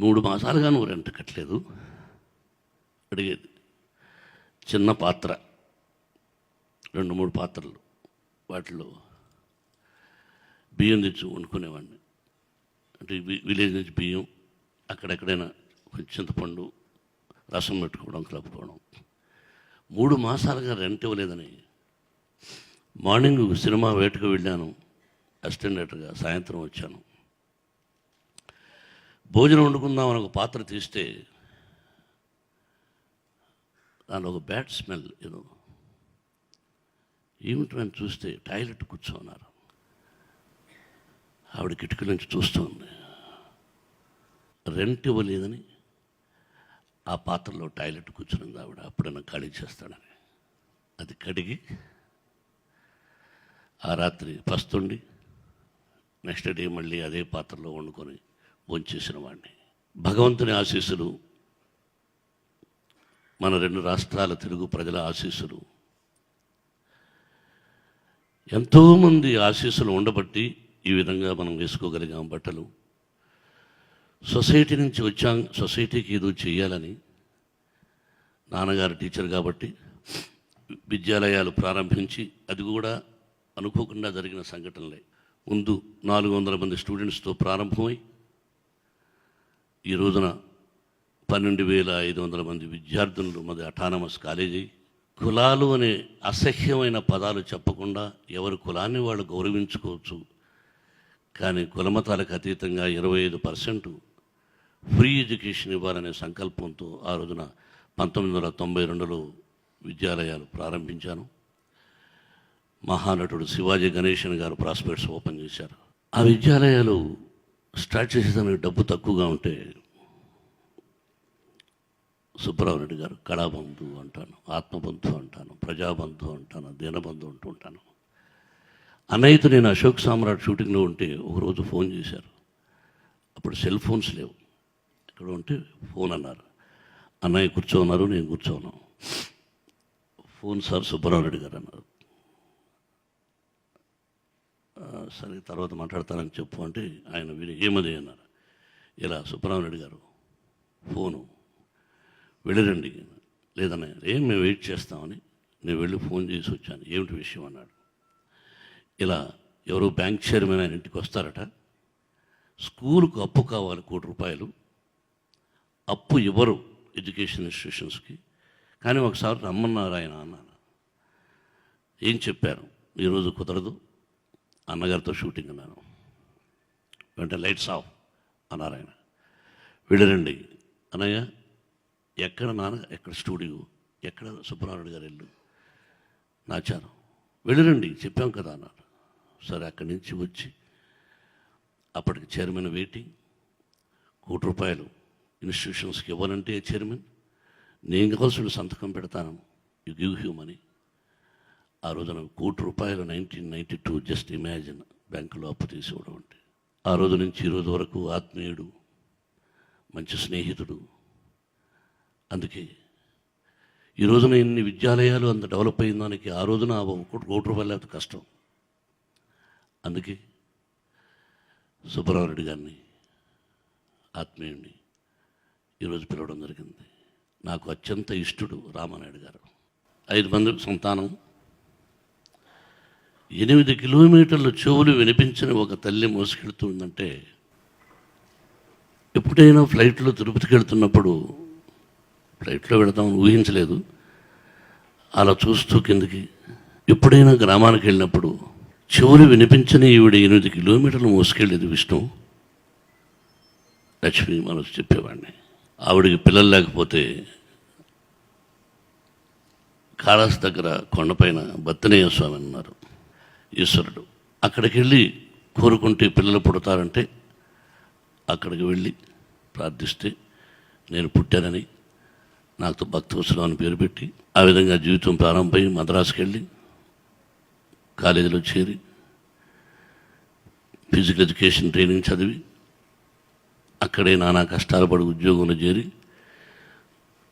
మూడు మాసాలుగా నువ్వు రెంట్ కట్టలేదు. అడిగేది. చిన్న పాత్ర. రెండు మూడు పాత్రలు. వాటిలో బియ్యం తెచ్చి వండుకునేవాడిని. అంటే వి- విలేజ్ నుంచి బియ్యం అక్కడెక్కడైనా కొంచెం చింతపండు రసం పెట్టుకోవడం కలుపుకోవడం. మూడు మాసాలుగా రెంట్ ఇవ్వలేదని మార్నింగ్ సినిమా వేటకు వెళ్ళాను. అసిస్టెండేటర్గా సాయంత్రం వచ్చాను. భోజనం వండుకుందామని ఒక పాత్ర తీస్తే దాని ఒక బ్యాడ్ స్మెల్ ఏదో. ఏమిటని చూస్తే టాయిలెట్ కూర్చోన్నారు ఆవిడ కిటికీ నుంచి చూస్తుంది రెంట్ ఇవ్వలేదని ఆ పాత్రలో టాయిలెట్ కూర్చునింది ఆవిడ. అప్పుడైనా ఖాళీ చేస్తాడని. అది కడిగి ఆ రాత్రి పస్తుండి నెక్స్ట్ డే మళ్ళీ అదే పాత్రలో వండుకొని వంచేసిన వాడిని భగవంతుని ఆశీస్సులు మన రెండు రాష్ట్రాల తెలుగు ప్రజల ఆశీస్సులు. ఎంతోమంది ఆశీస్సులు ఉండబట్టి ఈ విధంగా మనం వేసుకోగలిగాం బట్టలు. సొసైటీ నుంచి వచ్చాం సొసైటీకి ఏదో చేయాలని. నాన్నగారు టీచర్ కాబట్టి విద్యాలయాలు ప్రారంభించి అది కూడా అనుకోకుండా జరిగిన సంఘటనలే. ముందు నాలుగు వందల మంది స్టూడెంట్స్తో ప్రారంభమై ఈ రోజున పన్నెండు వేల ఐదు వందల మంది విద్యార్థులు మాది అటానమస్ కాలేజీ. కులాలు అనే అసహ్యమైన పదాలు చెప్పకుండా ఎవరి కులాన్ని వాళ్ళు గౌరవించుకోవచ్చు. కానీ కులమతాలకు అతీతంగా ఇరవై ఐదు పర్సెంట్ ఫ్రీ ఎడ్యుకేషన్ ఇవ్వాలనే సంకల్పంతో ఆ రోజున పంతొమ్మిది వందల తొంభై రెండులో విద్యాలయాలు ప్రారంభించాను. మహానటుడు శివాజీ గణేషన్ గారు ప్రాస్పెక్ట్స్ ఓపెన్ చేశారు. ఆ విద్యాలయాలు స్టార్ట్ చేసేదానికి డబ్బు తక్కువగా ఉంటే సుబ్బరావు గారు కళాబంధు అంటాను ఆత్మబంధు అంటాను ప్రజాబంధు అంటాను దీనబంధు అంటూ ఉంటాను. అన్నయ్యతో నేను అశోక్ సామ్రాట్ షూటింగ్లో ఉంటే ఒకరోజు ఫోన్ చేశారు. అప్పుడు సెల్ ఫోన్స్ లేవు. ఇక్కడ ఉంటే ఫోన్ అన్నారు. అన్నయ్య కూర్చోన్నారు నేను కూర్చోను. ఫోన్ సార్ సుబ్బరావు గారు అన్నారు "ఆ, సరే తర్వాత మాట్లాడతానని చెప్పు అంటే ఆయన విని ఏమది అన్నారు. ఇలా సుబ్బరావు రెడ్డి గారు ఫోను వెళ్ళిరండి. లేదన్నా ఏం మేము వెయిట్ చేస్తామని నేను వెళ్ళి ఫోన్ చేసి వచ్చాను. ఏమిటి విషయం అన్నాడు. ఇలా ఎవరో బ్యాంక్ చైర్మన్ ఆయన ఇంటికి వస్తారట. స్కూల్కు అప్పు కావాలి కోటి రూపాయలు. అప్పు ఇవ్వరు ఎడ్యుకేషన్ ఇన్స్టిట్యూషన్స్కి. కానీ ఒకసారి రమ్మన్నారు ఆయన అన్నాను ఏం చెప్పారు? ఈరోజు కుదరదు. అన్నగారితో షూటింగ్ అన్నాను. వెంటనే లైట్స్ ఆఫ్ అన్నారు ఆయన. వెళ్ళరండి. అన్నయ్య ఎక్కడ నాన్న? ఎక్కడ స్టూడియో? ఎక్కడ సుబ్బరాయుడు గారు ఇల్లు? నాచారం వెళ్ళరండి చెప్పాం కదా అన్నారు. సరే అక్కడి నుంచి వచ్చి అప్పటికి చైర్మన్ వెయిటింగ్. కోటి రూపాయలు ఇన్స్టిట్యూషన్స్కి ఇవ్వాలంటే చైర్మన్. నేను కావాల్సిన సంతకం పెడతాను. యు గివ్ హ్యూమ్ అని ఆ రోజున కోటి రూపాయలు nineteen ninety two just imagine బ్యాంకులో అప్పు తీసుకోవడం అంటే. ఆ రోజు నుంచి ఈరోజు వరకు ఆత్మీయుడు మంచి స్నేహితుడు. అందుకే ఈ రోజున ఎన్ని విద్యాలయాలు అంత డెవలప్ అయిన దానికి ఆ రోజున ఆ కోటి రూపాయలు లేకపోతే కష్టం. అందుకే సుబ్బరావు రెడ్డి గారిని ఆత్మీయుడిని ఈరోజు పిలవడం జరిగింది. నాకు అత్యంత ఇష్టడు రామానాయుడు గారు. ఐదు మంది సంతానం ఎనిమిది కిలోమీటర్ల చెవులు వినిపించిన ఒక తల్లి మోసుకెళ్తుందంటే ఎప్పుడైనా ఫ్లైట్లో తిరుపతికి వెళ్తున్నప్పుడు ఫ్లైట్లో వెళతామని ఊహించలేదు. అలా చూస్తూ కిందకి ఎప్పుడైనా గ్రామానికి వెళ్ళినప్పుడు చెవులు వినిపించని ఈవిడ ఎనిమిది కిలోమీటర్లు మోసుకెళ్ళేది విష్ణు. లక్ష్మి మనసు చెప్పేవాడిని. ఆవిడికి పిల్లలు లేకపోతే కాళాస్ దగ్గర కొండపైన బత్తనేయ స్వామి అన్నారు. ఈశ్వరుడు. అక్కడికి వెళ్ళి కోరుకుంటే పిల్లలు పుడతారంటే అక్కడికి వెళ్ళి ప్రార్థిస్తే నేను పుట్టానని నాకు భక్తవత్సలం అని పేరు పెట్టి ఆ విధంగా జీవితం ప్రారంభమై మద్రాసుకి వెళ్ళి కాలేజీలో చేరి ఫిజికల్ ఎడ్యుకేషన్ ట్రైనింగ్ చదివి అక్కడే నానా కష్టాలు పడి ఉద్యోగంలో చేరి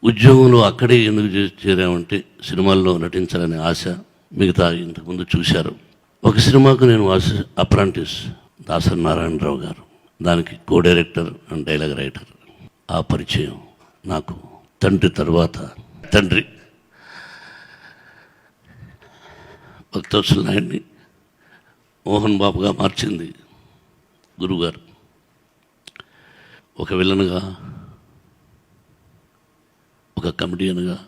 ఉద్యోగంలో అక్కడే ఎందుకు చేరామంటే సినిమాల్లో నటించాలనే ఆశ మిగతా ఇంతకుముందు చూశారు. ఒక సినిమాకు నేను ఆశ అప్రాంటిస్ దాసరి నారాయణరావు గారు. దానికి co director and dialogue writer ఆ పరిచయం నాకు తండ్రి తర్వాత తండ్రి భక్తవత్సల నాయుడిని మోహన్ బాబుగా మార్చింది గురుగారు. ఒక విలన్గా ఒక కమెడియన్గా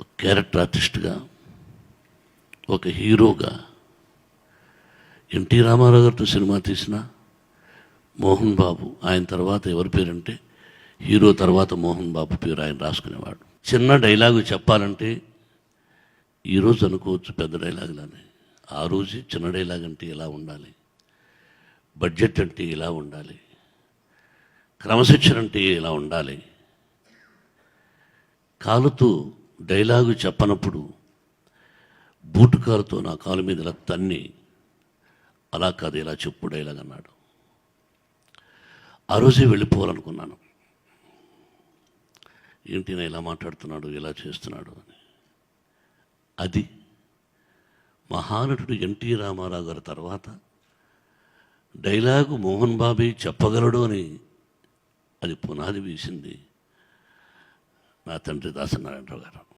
ఒక క్యారెక్టర్ ఆర్టిస్ట్గా ఒక హీరోగా ఎన్టీ రామారావు గారితో సినిమా తీసిన మోహన్ బాబు ఆయన తర్వాత ఎవరి పేరంటే హీరో తర్వాత మోహన్ బాబు పేరు ఆయన రాసుకునేవాడు. చిన్న డైలాగు చెప్పాలంటే ఈరోజు అనుకోవచ్చు పెద్ద డైలాగులని. ఆ రోజు చిన్న డైలాగ్ అంటే ఇలా ఉండాలి? బడ్జెట్ అంటే ఇలా ఉండాలి? క్రమశిక్షణ అంటే ఇలా ఉండాలి? కాలుతో డైలాగు చెప్పనప్పుడు బూటుకారుతో నా కాలు మీద ఇలా తన్ని అలా కాదు ఇలా చెప్పు డైలాగ్ అన్నాడు. ఆ రోజే వెళ్ళిపోవాలనుకున్నాను. ఏంటి నా ఇలా మాట్లాడుతున్నాడు ఇలా చేస్తున్నాడు అని. అది మహానటుడు ఎన్టీ రామారావు గారి తర్వాత డైలాగు మోహన్ బాబీ చెప్పగలడు అని అది పునాది వేసింది నా తండ్రి దాసనారాయణరావు గారు.